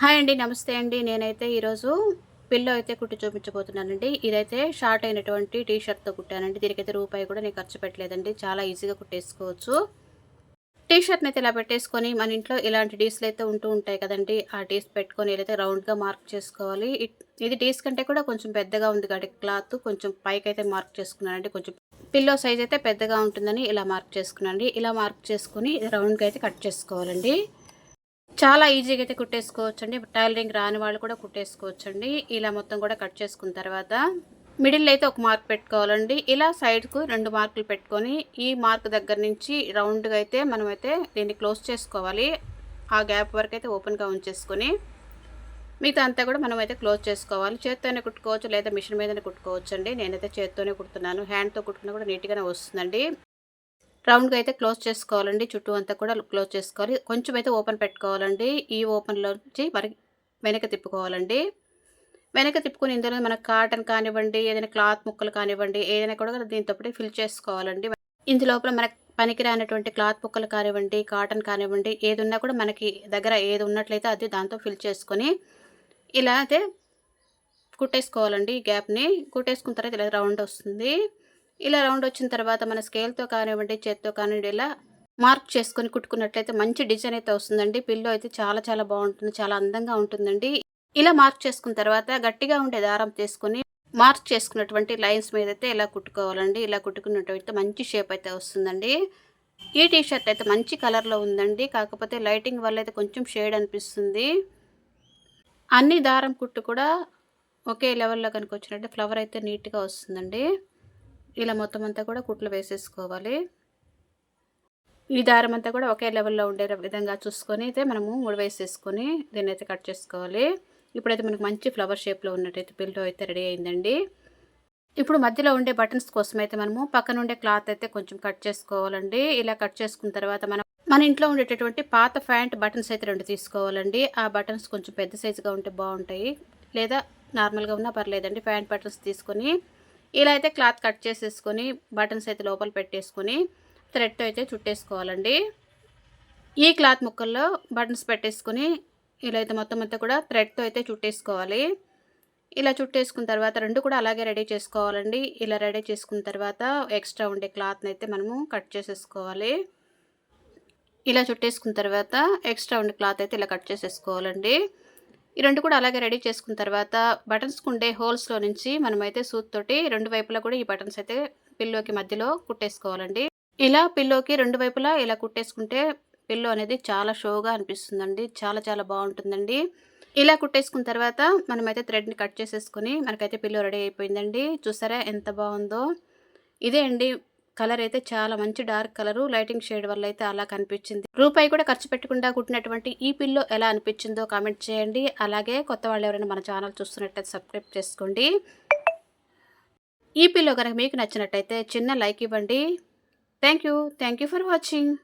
Hi అండి నమస్తే అండి. నేనైతే ఈరోజు పిల్లో అయితే కుట్టి చూపించబోతున్నానండి. ఇదైతే షార్ట్ అయినటువంటి టీ షర్ట్తో కుట్టానండి. దీనికైతే రూపాయి కూడా నేను ఖర్చు పెట్టలేదండి. చాలా ఈజీగా కుట్టేసుకోవచ్చు. టీ షర్ట్ని అయితే ఇలా పెట్టేసుకొని మన ఇంట్లో ఇలాంటి డీస్లు అయితే ఉంటూ ఉంటాయి కదండి. ఆ డీస్ పెట్టుకొని ఏదైతే రౌండ్గా మార్క్ చేసుకోవాలి. ఇది డీస్ కంటే కూడా కొంచెం పెద్దగా ఉంది కాబట్టి క్లాత్ కొంచెం పైకి అయితే మార్క్ చేసుకున్నానండి. కొంచెం పిల్లో సైజ్ అయితే పెద్దగా ఉంటుందని ఇలా మార్క్ చేసుకున్నానండి. ఇలా మార్క్ చేసుకుని రౌండ్గా అయితే కట్ చేసుకోవాలండి. చాలా ఈజీగా అయితే కుట్టేసుకోవచ్చు అండి టైలరింగ్ రాని వాళ్ళు కూడా కుట్టేసుకోవచ్చు అండి ఇలా మొత్తం కూడా కట్ చేసుకున్న తర్వాత మిడిల్ అయితే ఒక మార్క్ పెట్టుకోవాలండి. ఇలా సైడ్కు రెండు మార్కులు పెట్టుకొని ఈ మార్క్ దగ్గర నుంచి రౌండ్గా అయితే మనమైతే దీన్ని క్లోజ్ చేసుకోవాలి. ఆ గ్యాప్ వరకు అయితే ఓపెన్గా ఉంచేసుకొని మిగతా అంతా కూడా మనం అయితే క్లోజ్ చేసుకోవాలి. చేత్తోనే కుట్టుకోవచ్చు లేదా మిషన్ మీదనే కుట్టుకోవచ్చు అండి నేనైతే చేత్తోనే కుడుతున్నాను. హ్యాండ్తో కుట్టుకున్నా కూడా నీట్గానే వస్తుందండి. రౌండ్గా అయితే క్లోజ్ చేసుకోవాలండి. చుట్టూ అంతా కూడా క్లోజ్ చేసుకోవాలి. కొంచెం అయితే ఓపెన్ పెట్టుకోవాలండి. ఈ ఓపెన్లోంచి మరి వెనక తిప్పుకోవాలండి. వెనక తిప్పుకుని ఇందులో మనకు కాటన్ కానివ్వండి ఏదైనా క్లాత్ ముక్కలు కానివ్వండి ఏదైనా కూడా దీంతో ఫిల్ చేసుకోవాలండి. ఇందులోపల మనకు పనికిరానటువంటి క్లాత్ ముక్కలు కానివ్వండి కాటన్ కానివ్వండి ఏది ఉన్నా కూడా మనకి దగ్గర ఏది ఉన్నట్లయితే అది దాంతో ఫిల్ చేసుకొని ఇలా అయితే కుట్టేసుకోవాలండి ఈ గ్యాప్ని. కుట్టేసుకున్న తర్వాత ఇలా రౌండ్ వస్తుంది. ఇలా రౌండ్ వచ్చిన తర్వాత మన స్కేల్తో కానివ్వండి చేత్తో కానివ్వండి ఇలా మార్క్ చేసుకొని కుట్టుకున్నట్లయితే మంచి డిజైన్ అయితే వస్తుందండి. పిల్లో అయితే చాలా చాలా బాగుంటుంది చాలా అందంగా ఉంటుందండి. ఇలా మార్క్ చేసుకున్న తర్వాత గట్టిగా ఉండే దారం తీసుకొని మార్క్ చేసుకున్నటువంటి లైన్స్ మీద అయితే ఇలా కుట్టుకోవాలండి. ఇలా కుట్టుకున్నట్టయితే మంచి షేప్ అయితే వస్తుందండి. ఈ టీ షర్ట్ అయితే మంచి కలర్లో ఉందండి. కాకపోతే లైటింగ్ వల్ల అయితే కొంచెం షేడ్ అనిపిస్తుంది. అన్ని దారం కుట్టు కూడా ఒకే లెవెల్లో కనుక వచ్చినట్టు ఫ్లవర్ అయితే నీట్గా వస్తుందండి. ఇలా మొత్తం అంతా కూడా కుట్లు వేసేసుకోవాలి. ఈ దారం అంతా కూడా ఒకే లెవెల్లో ఉండే విధంగా చూసుకొని అయితే మనము ముడి వేసేసుకొని దీన్ని అయితే కట్ చేసుకోవాలి. ఇప్పుడైతే మనకు మంచి ఫ్లవర్ షేప్లో ఉన్నట్టయితే పిల్లో అయితే రెడీ అయిందండి. ఇప్పుడు మధ్యలో ఉండే బటన్స్ కోసం అయితే మనము పక్కన ఉండే క్లాత్ అయితే కొంచెం కట్ చేసుకోవాలండి. ఇలా కట్ చేసుకున్న తర్వాత మనం మన ఇంట్లో ఉండేటటువంటి పాత ప్యాంట్ బటన్స్ అయితే రెండు తీసుకోవాలండి. ఆ బటన్స్ కొంచెం పెద్ద సైజుగా ఉంటే బాగుంటాయి. లేదా నార్మల్గా ఉన్నా పర్లేదండి. ప్యాంట్ బటన్స్ తీసుకొని ఇలా అయితే క్లాత్ కట్ చేసేసుకొని బటన్స్ అయితే లోపల పెట్టేసుకొని థ్రెడ్ అయితే చుట్టేసుకోవాలండి. ఈ క్లాత్ ముక్కల్లో బటన్స్ పెట్టేసుకొని ఇలా అయితే మొత్తం అంతా కూడా థ్రెడ్తో అయితే చుట్టేసుకోవాలి. ఇలా చుట్టేసుకున్న తర్వాత రెండు కూడా అలాగే రెడీ చేసుకోవాలండి. ఇలా రెడీ చేసుకున్న తర్వాత ఎక్స్ట్రా ఉండే క్లాత్ని అయితే మనము కట్ చేసేసుకోవాలి. ఇలా చుట్టేసుకున్న తర్వాత ఎక్స్ట్రా ఉండే క్లాత్ అయితే ఇలా కట్ చేసేసుకోవాలండి. ఈ రెండు కూడా అలాగే రెడీ చేసుకున్న తర్వాత బటన్స్కి ఉండే హోల్స్లో నుంచి మనమైతే సూత్ తోటి రెండు వైపులా కూడా ఈ బటన్స్ అయితే పిల్లోకి మధ్యలో కుట్టేసుకోవాలండి. ఇలా పిల్లోకి రెండు వైపులా ఇలా కుట్టేసుకుంటే పిల్లో అనేది చాలా షోగా అనిపిస్తుందండి. చాలా చాలా బాగుంటుందండి. ఇలా కుట్టేసుకున్న తర్వాత మనమైతే థ్రెడ్ని కట్ చేసేసుకొని మనకైతే పిల్లో రెడీ అయిపోయిందండి. చూసారా ఎంత బాగుందో. ఇదే అండి కలర్ అయితే చాలా మంచి డార్క్ కలరు లైటింగ్ షేడ్ వల్ల అయితే అలా కనిపించింది. రూపాయి కూడా ఖర్చు పెట్టకుండా కుట్టినటువంటి ఈ పిల్లో ఎలా అనిపించిందో కామెంట్ చేయండి. అలాగే కొత్త వాళ్ళు ఎవరైనా మన ఛానల్ చూస్తున్నట్టయితే సబ్స్క్రైబ్ చేసుకోండి. ఈ పిల్లో కనుక మీకు నచ్చినట్టయితే చిన్న లైక్ ఇవ్వండి. Thank you. Thank you for watching.